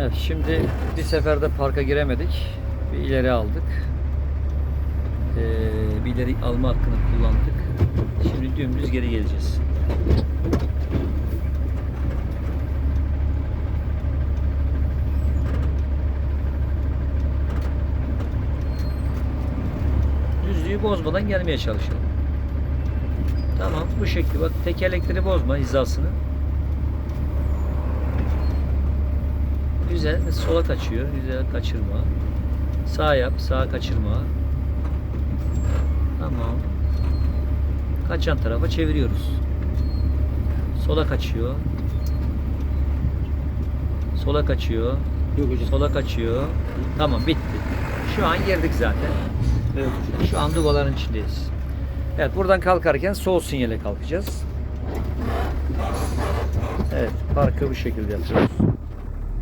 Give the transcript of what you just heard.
Evet şimdi bir seferde parka giremedik. Bir ileri aldık. Ee, bir ileri alma hakkını kullandık. Şimdi dümdüz geri geleceğiz. Düzlüğü bozmadan gelmeye çalışalım. Tamam bu şekli bak tekerlekleri bozma hizasını. Güzel sola kaçıyor. Güzel kaçırma. Sağ yap, sağa kaçırma. Tamam. Kaçan tarafa çeviriyoruz. Sola kaçıyor. Sola kaçıyor. Yok hocam. Sola kaçıyor. Tamam bitti. Şu an girdik zaten. Evet hocam. Şu an dubaların içindeyiz. Evet buradan kalkarken sol sinyale kalkacağız. Evet parkı bu şekilde yapıyoruz.